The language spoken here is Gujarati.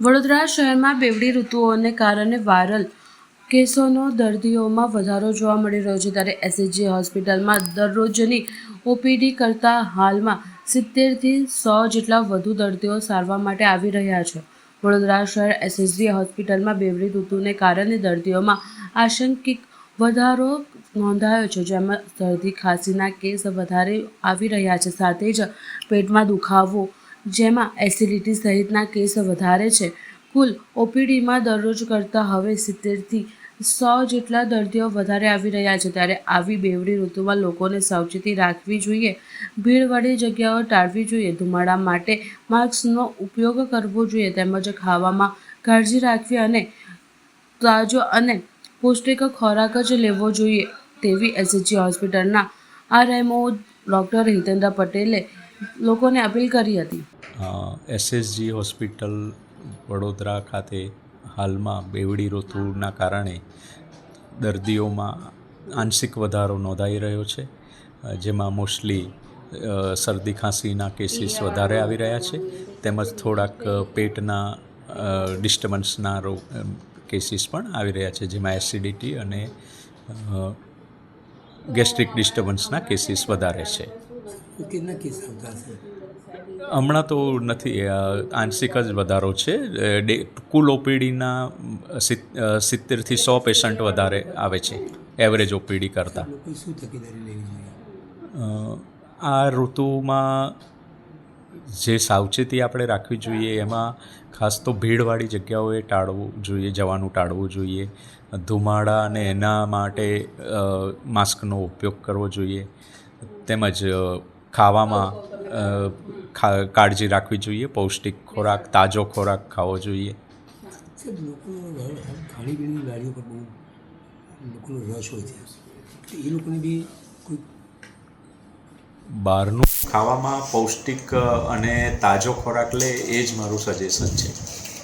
વડોદરા શહેરમાં બેવડી ઋતુઓને કારણે વાયરલ કેસોનો દર્દીઓમાં વધારો જોવા મળી રહ્યો છે. ત્યારે એસએચજી હોસ્પિટલમાં દરરોજની ઓપીડી કરતાં હાલમાં સિત્તેરથી સો જેટલા વધુ દર્દીઓ સારવાર માટે આવી રહ્યા છે. વડોદરા શહેર એસએચજી હોસ્પિટલમાં બેવડી ઋતુને કારણે દર્દીઓમાં આશંકિક વધારો નોંધાયો છે, જેમાં શરદી ખાંસીના કેસ વધારે આવી રહ્યા છે. સાથે જ પેટમાં દુખાવો જેમાં એસિડિટી સહિતના કેસ વધારે છે. કુલ ઓપીડીમાં દરરોજ કરતાં હવે સિત્તેરથી સો જેટલા દર્દીઓ વધારે આવી રહ્યા છે. ત્યારે આવી બેવડી ઋતુમાં લોકોને સાવચેતી રાખવી જોઈએ. ભીડવાળી જગ્યાઓ ટાળવી જોઈએ. ધુમાડા માટે માસ્કનો ઉપયોગ કરવો જોઈએ. તેમજ ખાવામાં કાળજી રાખવી અને તાજો અને પૌષ્ટિક ખોરાક જ લેવો જોઈએ. તેવી એસએચજી હોસ્પિટલના આરએમઓ ડૉક્ટર હિતેન્દ્ર પટેલે લોકોને અપીલ કરી હતી. એસએસજી હોસ્પિટલ વડોદરા ખાતે હાલમાં બેવડી ઋતુના કારણે દર્દીઓમાં આંશિક વધારો નોંધાઈ રહ્યો છે. જેમાં મોસ્ટલી શરદી ખાંસીના કેસીસ વધારે આવી રહ્યા છે. તેમજ થોડાક પેટના ડિસ્ટર્બન્સના રોગ કેસીસ પણ આવી રહ્યા છે. જેમાં એસિડિટી અને ગેસ્ટ્રિક ડિસ્ટર્બન્સના કેસીસ વધારે છે. કેટલા કેસ આવતા હશે હમણાં તો નથી આંશિક જ વધારો છે. કુલ ઓપીડીના સિત્તેરથી સો પેશન્ટ વધારે આવે છે એવરેજ ઓપીડી કરતાં. શું તકેદારી લેવી જોઈએ? આ ઋતુમાં જે સાવચેતી આપણે રાખવી જોઈએ એમાં ખાસ તો ભીડવાળી જગ્યાઓએ ટાળવું જોઈએ જવાનું ટાળવું જોઈએ. ધુમાડા અને એના માટે માસ્કનો ઉપયોગ કરવો જોઈએ. તેમજ ખાવામાં કાળજી રાખવી જોઈએ પૌષ્ટિક ખોરાક તાજો ખોરાક ખાવો જોઈએ. સાહેબ લોકોનો ર- હાલ ખાણીપીણીની ગાડીઓ પર બહુ લોકોનો રસ હોય છે. એ લોકોને બી કોઈ બહારનું ખાવામાં પૌષ્ટિક અને તાજો ખોરાક લે એ જ મારું સજેશન છે.